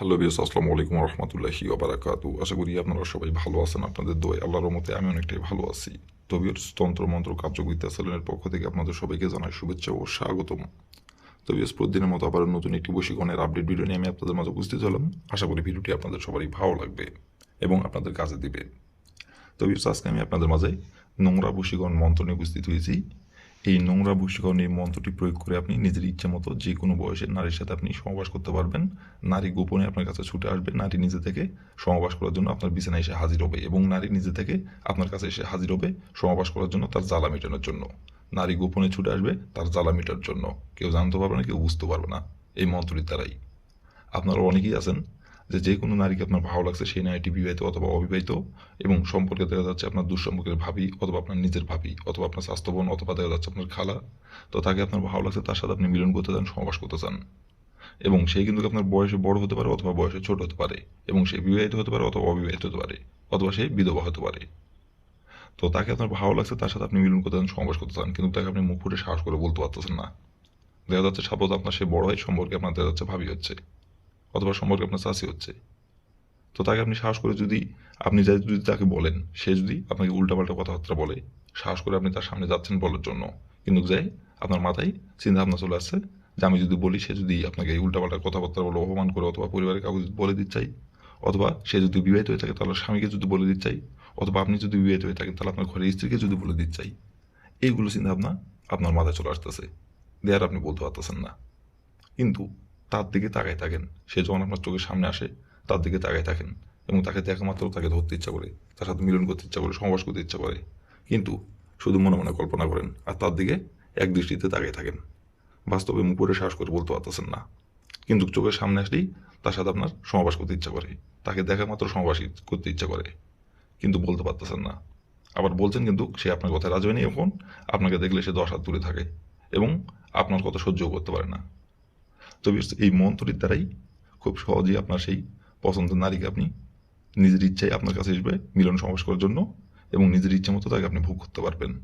Hello বিয়াস আসসালামু আলাইকুম রহমতুল্লাহি ওবারাকাতু। আশা করি আপনারা সবাই ভালো আছেন, আপনাদের দোয় আল্লাহর মতে আমি অনেকটাই ভালো আছি। তবে তন্ত্র, মন্ত্র কার্যবিদ্যা সেলেনের পক্ষ থেকে আপনাদের সবাইকে জানাই শুভেচ্ছা ও স্বাগতম। তবে প্রতিদিনের মতো আবার নতুন একটি বশীকরণের আপডেট ভিডিও নিয়ে আমি আপনাদের মাঝে উপস্থিত হলাম। আশা করি ভিডিওটি আপনাদের সবারই ভালো লাগবে এবং আপনাদের কাজে দিবে। তবে আজকে আমি আপনাদের মাঝে নোংরা বশীকরণ মন্ত্র নিয়ে উপস্থিত হয়েছি। এই নোংরা বশীকরণ এই মন্ত্রটি প্রয়োগ করে আপনি নিজের ইচ্ছে মতো যে কোনো বয়সের নারীর সাথে আপনি সহবাস করতে পারবেন। নারী গোপনে আপনার কাছে ছুটে আসবে। নারী নিজে থেকে সহবাস করার জন্য আপনার বিছানায় এসে হাজির হবে এবং নারী নিজে থেকে আপনার কাছে এসে হাজির হবে সহবাস করার জন্য তার জ্বালা মেটানোর জন্য। নারী গোপনে ছুটে আসবে তার জ্বালা মেটার জন্য। কেউ জানতে পারবে না, কেউ বুঝতে পারবে না। এই মন্ত্রটির দ্বারাই। আপনারা অনেকেই আছেন যে যে কোনো নারীকে আপনার ভালো লাগছে সেই নারীটি বিবাহিত অথবা অবিবাহিত এবং সম্পর্কে দেখা যাচ্ছে আপনার দুঃসম্পর্কের ভাবি অথবা আপনার নিজের ভাবি অথবা আপনার স্বাস্থ্যবন অথবা দেখা যাচ্ছে আপনার খালা, তো তাকে আপনার ভালো লাগছে তার সাথে আপনি মিলন করতে চান সহবাস করতে চান। এবং সেই কিন্তু আপনার বয়সে বড় হতে পারে অথবা বয়সে ছোট হতে পারে এবং সে বিবাহিত হতে পারে অথবা অবিবাহিত হতে পারে অথবা সে বিধবা হতে পারে। তো তাকে আপনার ভালো লাগছে তার সাথে আপনি মিলন করতে চান সহবাস করতে চান, কিন্তু তাকে আপনি মুখ ফুটে সাহস করে বলতে পারতেছেন না। দেখা যাচ্ছে সাপোজ আপনার সে বড় হয়, সম্পর্কে আপনার দেখা যাচ্ছে ভাবি হচ্ছে। অথবা সম্পর্কে আপনার চাষি হচ্ছে। তো তাকে আপনি সাহস করে যদি আপনি যাই যদি তাকে বলেন, সে যদি আপনাকে উল্টাপাল্টা কথাবার্তা বলে, সাহস করে আপনি তার সামনে যাচ্ছেন বলার জন্য। কিন্তু যাই, আপনার মাথায় চিন্তা ভাবনা চলে আসছে যে আমি যদি বলি, সে যদি আপনাকে উল্টাপাল্টা কথাবার্তা বলে অপমান করে অথবা পরিবারের কাউকে বলে দিতে চাই অথবা সে যদি বিবাহিত হয়ে থাকে, তাহলে স্বামীকে যদি বলে দিতে চাই অথবা আপনি যদি বিবাহিত হয়ে থাকেন, তাহলে আপনার ঘরের স্ত্রীকে যদি বলে দিতে চাই এইগুলো চিন্তা ভাবনা আপনার মাথায় চলে আসতেছে। দেয়ার আপনি বলতে পারতেছেন না। কিন্তু তার দিকে তাকাই থাকেন। সে যখন আপনার চোখের সামনে আসে, তার দিকে তাকাই থাকেন এবং তাকে দেখা মাত্র তাকে ধরতে ইচ্ছা করে, তার সাথে মিলন করতে ইচ্ছা করে সমাবাস করতে ইচ্ছা করে। কিন্তু শুধু মনে মনে কল্পনা করেন আর তার দিকে এক দৃষ্টিতে তাকাই থাকেন। বাস্তবে মুখে শ্বাস করে বলতে পারতেছেন না। কিন্তু চোখের সামনে আসলেই তার সাথে আপনার সমাবাস করতে ইচ্ছা করে, তাকে দেখা মাত্র সমাবাস করতে ইচ্ছা করে। কিন্তু বলতে পারতেছেন না। আবার বলছেন কিন্তু সে আপনার কথা রাজি হয়নি এখন, আপনাকে দেখলে সে দশ হাত দূরে থাকে এবং আপনার কথা সহ্যও করতে পারে না। তবে এই মন্ত্রটির দ্বারাই খুব সহজেই আপনার সেই পছন্দের নারীকে আপনি নিজের ইচ্ছায় আপনার কাছে আসবে মিলন সমাবেশ করার জন্য এবং নিজের ইচ্ছে মতো তাকে আপনি ভোগ করতে পারবেন।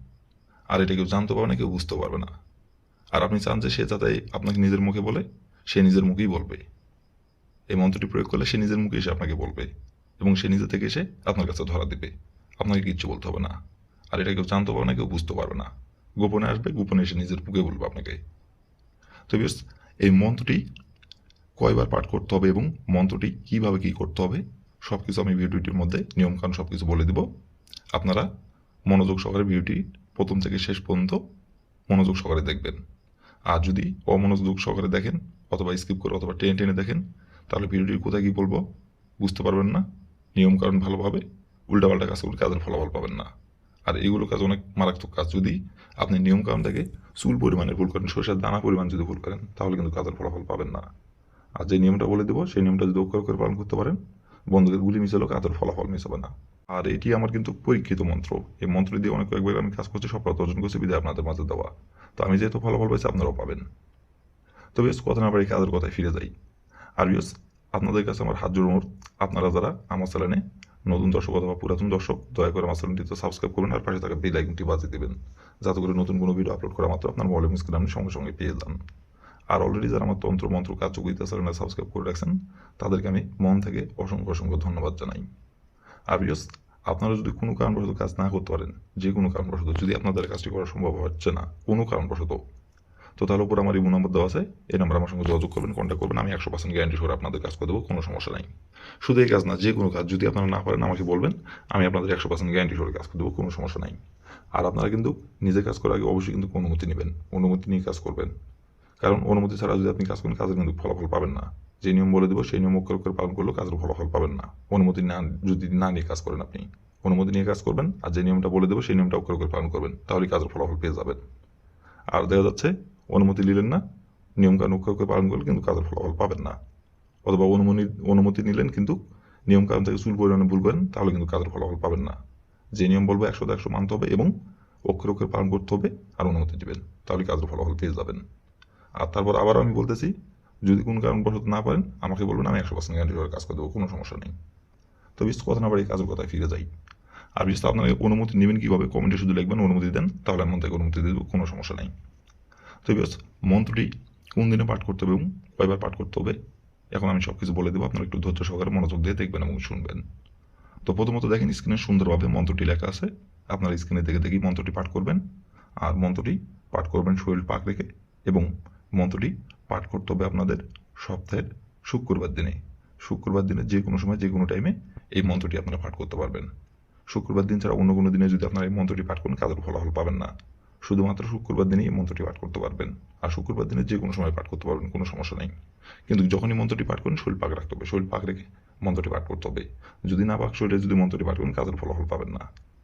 আর এটা কেউ জানতে পারবে না, কেউ বুঝতে পারবে না। আর আপনি চান যে সে যাতে আপনাকে নিজের মুখে বলে, সে নিজের মুখেই বলবে। এই মন্ত্রটি প্রয়োগ করলে সে নিজের মুখে এসে আপনাকে বলবে এবং সে নিজে থেকে এসে আপনার কাছে ধরা দেবে। আপনাকে কিচ্ছু বলতে হবে না। আর এটা কেউ জানতে পারবে না, কেউ বুঝতে পারবে না। গোপনে আসবে, গোপনে এসে নিজের মুখে বলবে আপনাকে। তো বিকজ এই মন্ত্রটি কয়বার পাঠ করতে হবে এবং মন্ত্রটি কীভাবে কি করতে হবে সব কিছু আমি ভিডিওটির মধ্যে নিয়মকানুন সব কিছু বলে দেব। আপনারা মনোযোগ সহকারে ভিডিওটি প্রথম থেকে শেষ পর্যন্ত মনোযোগ সহকারে দেখবেন। আর যদি অমনোযোগ সহকারে দেখেন অথবা স্কিপ করে অথবা টেনে টেনে দেখেন, তাহলে ভিডিওটির কোথায় কী বলব বুঝতে পারবেন না। নিয়মকানুন ভালোভাবে উল্টাপাল্টা কাজ করে কাজের ফলাফল পাবেন না। আর এইগুলো কাজ অনেক মারাত্মক কাজ। যদি আপনি নিয়মকানুন থেকে চুল পরিমাণে ভুল করেন, সরষের দানা পরিমাণ যদি ভুল করেন, তাহলে কিন্তু কাজের ফলাফল পাবেন না। আর যে নিয়মটা বলে দেবো, সেই নিয়মটা যদি অক্ষর করে পালন করতে পারেন বন্ধুকে গুলি মিশালেও কাজের ফলাফল মিশাবে না। আর এটি আমার কিন্তু পরীক্ষিত মন্ত্র। এই মন্ত্র দিয়ে অনেক কয়েকবার আমি কাজ করছি সফলতা অর্জন করছি, বিদায় আপনাদের মাঝে দেওয়া। তো আমি যেহেতু ফলাফল পাইছি আপনারাও পাবেন। তবে কথা না পারি কাজের কথায় ফিরে যাই। আর বিয়স আপনাদের কাছে আমার হাত জোড় অনুরোধ আপনারা যারা আমার চ্যানেলে নতুন দর্শক অথবা পুরাতন দর্শক, দয়া করে আমার চ্যানেলটি তো সাবস্ক্রাইব করবেন আর পাশে থাকা বেল আইকনটি বাজিয়ে দেবেন, যাতে করে নতুন কোনো ভিডিও আপলোড করা মাত্র আপনার মোবাইল স্ক্রিন আপনি সঙ্গে সঙ্গে পেয়ে যান। আর অলরেডি যারা আমার তন্ত্র মন্ত্র কাজ কার্যকরিতা চ্যানেলে সাবস্ক্রাইব করে রাখছেন, তাদেরকে আমি মন থেকে অসংখ্য অসংখ্য ধন্যবাদ জানাই। আর বিয়স আপনারা যদি কোনো কারণবশত কাজ না করতে পারেন যে কোনো কারণবশত, যদি আপনাদের কাজটি করা সম্ভব হচ্ছে না, কোনো কারণবশত তো তাহলে উপর আমার ইমো নম্বর দেওয়া আছে। এই নাম্বার আমার সঙ্গে যোগাযোগ করবেন কন্ট্যাক্ট করবেন। আমি একশো পার্সেন্ট গ্যারান্টি করে আপনাদের কাজ করে দেবো, কোনো সমস্যা নাই। শুধু এই কাজ না, যে কোনো কাজ যদি আপনারা না পারেন আমাকে বলবেন, আমি আপনাদের একশো পার্সেন্ট গ্যারান্টি করে কাজ করে দেবো, কোনো সমস্যা নাই। আর আপনারা কিন্তু নিজে কাজ করার আগে অবশ্যই কিন্তু অনুমতি নেবেন, অনুমতি নিয়ে কাজ করবেন। কারণ অনুমতি ছাড়া যদি আপনি কাজ করেন, কাজের কিন্তু ফলাফল পাবেন না। যে নিয়ম বলে দেবো, সেই নিয়ম অক্ষর করে পালন করলেও কাজের ফলাফল পাবেন না। অনুমতি না, যদি না নিয়ে কাজ করেন আপনি। অনুমতি নিয়ে কাজ করবেন, আর যে নিয়মটা বলে দেবো, সেই নিয়মটা অক্ষর করে পালন করবেন তাহলে কাজের ফলাফল পেয়ে যাবেন। আর দেখা যাচ্ছে অনুমতি নিলেন না। নিয়মকানুন করে পালন করলে কিন্তু কাজের ফলাফল পাবেন না। অথবা অনুমতি অনুমতি নিলেন, কিন্তু নিয়মকানুন থেকে চুল পরিমাণে ভুল করেন, তাহলে কিন্তু কাজের ফলাফল পাবেন না। যে নিয়ম বলব, একশো একশো মানতে হবে এবং অক্ষর অক্ষর পালন করতে হবে আর অনুমতি দেবেন, তাহলে কাজের ফলাফল পেয়ে যাবেন। আর তারপর আবার আমি বলতেছি, যদি কোনো কারণবশত না পারেন, আমাকে বলবেন, আমি একশো পার্সেন্ট গ্যারান্টি কাজ করে দেবো, কোনো সমস্যা নেই। তো বিশেষ কথা না বাড়ি কাজের কথায় ফিরে যাই। আর বিশেষ আপনারা অনুমতি নেবেন কীভাবে? কমেন্টে শুধু লিখবেন, অনুমতি দেন, তাহলে আমি থেকে অনুমতি দিয়ে দেবো, কোনো সমস্যা নেই। তো মন্ত্রটি কোন দিনে পাঠ করতে হবে এবং কয়বার পাঠ করতে হবে, এখন আমি সব কিছু বলে দেবো। আপনারা একটু ধৈর্য সহকারে মনোযোগ দিয়ে দেখবেন এবং শুনবেন। তো প্রথমত দেখেন স্ক্রিনে সুন্দরভাবে মন্ত্রটি লেখা আছে। আপনারা স্ক্রিনে দেখে দেখেই মন্ত্রটি পাঠ করবেন। আর মন্ত্রটি পাঠ করবেন শরীর পাক রেখে এবং মন্ত্রটি পাঠ করতে হবে আপনাদের সপ্তাহের শুক্রবার দিনে। শুক্রবার দিনে যে কোনো সময়, যে কোনো টাইমে এই মন্ত্রটি আপনারা পাঠ করতে পারবেন। শুক্রবার দিন ছাড়া অন্য কোনো দিনে যদি আপনারা এই মন্ত্রটি পাঠ করেন, কাজের ফলাফল পাবেন না। শুধুমাত্র শুক্রবার দিনেই মন্ত্রটি পাঠ করতে পারবেন। আর শুক্রবার দিনে যে কোনো সময় পাঠ করতে পারবেন, কোনো সমস্যা নেই। কিন্তু যখনই মন্ত্রটি পাঠ করেন, শরীর পাক রাখতে হবে। শরীর পাক রেখে মন্ত্রটি পাঠ করতে হবে। যদি না পাক শরীরে যদি মন্ত্রটি পাঠ করেন, কাজের ফলাফল পাবেন না।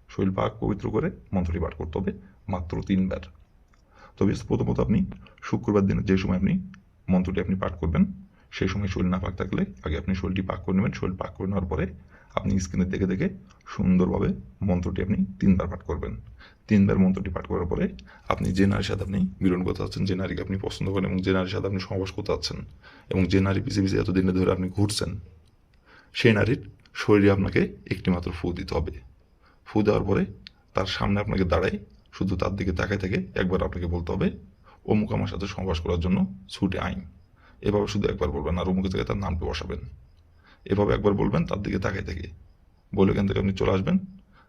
শরীর পাক পবিত্র করে মন্ত্রটি পাঠ করতে হবে মাত্র তিনবার। তবে প্রথমত আপনি শুক্রবার দিনে যে সময় আপনি মন্ত্রটি আপনি পাঠ করবেন, সেই সময় শরীর না পাক থাকলে আগে আপনি শরীরটি পাক করে নেবেন। শরীর পাক করে নেওয়ার পরে আপনি স্ক্রিনে দেখে দেখে সুন্দরভাবে মন্ত্রটি আপনি তিনবার পাঠ করবেন। তিনবার মন্ত্রটি পাঠ করার পরে আপনি যে নারীর সাথে আপনি মিলন করতে চাচ্ছেন যে নারীকে আপনি পছন্দ করেন এবং যে নারীর সাথে আপনি সহবাস করতে চাচ্ছেন এবং যে নারী পিছিয়ে পিছিয়ে এতদিন ধরে আপনি ঘুরছেন, সেই নারীর শরীরে আপনাকে একটি মাত্র ফু দিতে হবে। ফু দেওয়ার পরে তার সামনে আপনাকে দাঁড়াই শুধু তার দিকে তাকায় থেকে একবার আপনাকে বলতে হবে, অমুক আমার সাথে সহবাস করার জন্য ছুটে আইন। এভাবে শুধু একবার বলবেন আর অমুকের জায়গায় তার নামটি বসাবেন। এভাবে একবার বলবেন, তার দিকে তাকায় থেকে। বলে এখান থেকে আপনি চলে আসবেন।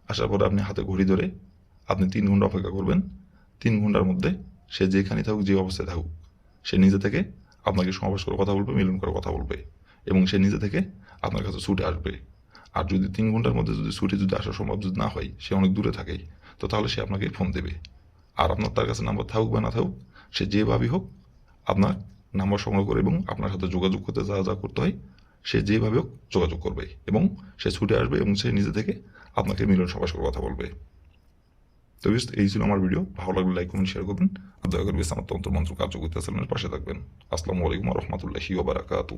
আসার পরে আপনি হাতে ঘড়ি ধরে আপনি তিন ঘণ্টা অপেক্ষা করবেন। তিন ঘণ্টার মধ্যে সে যেখানে থাকুক, যে অবস্থায় থাকুক, সে নিজে থেকে আপনাকে সমাবেশ করে কথা বলবে, মিলন করে কথা বলবে এবং সে নিজে থেকে আপনার কাছে ছুটে আসবে। আর যদি তিন ঘণ্টার মধ্যে যদি ছুটে যদি আসা সম্ভব যদি না হয়, সে অনেক দূরে থাকে, তো তাহলে সে আপনাকে ফোন দেবে। আর আপনার তার কাছে নাম্বার থাকুক বা না থাকুক, সে যেভাবেই হোক আপনার নাম্বার সংগ্রহ করে এবং আপনার সাথে যোগাযোগ করতে যা যা করতে হয়, সে যেভাবে হোক যোগাযোগ করবে এবং সে ছুটে আসবে এবং সে নিজে থেকে আপনাকে মিলন করে কথা বলবে। তো বেশ এই ছিল আমার ভিডিও ভালো লাগলে লাইক কমেন্ট শেয়ার করবেন। আর দয়া করে বেশ আমার তন্ত্র মন্ত্র কার্যকরিতা চ্যানেলের পাশে থাকবেন। আসসালামু আলাইকুম রহমতুল্লাহি ওবারাকাতু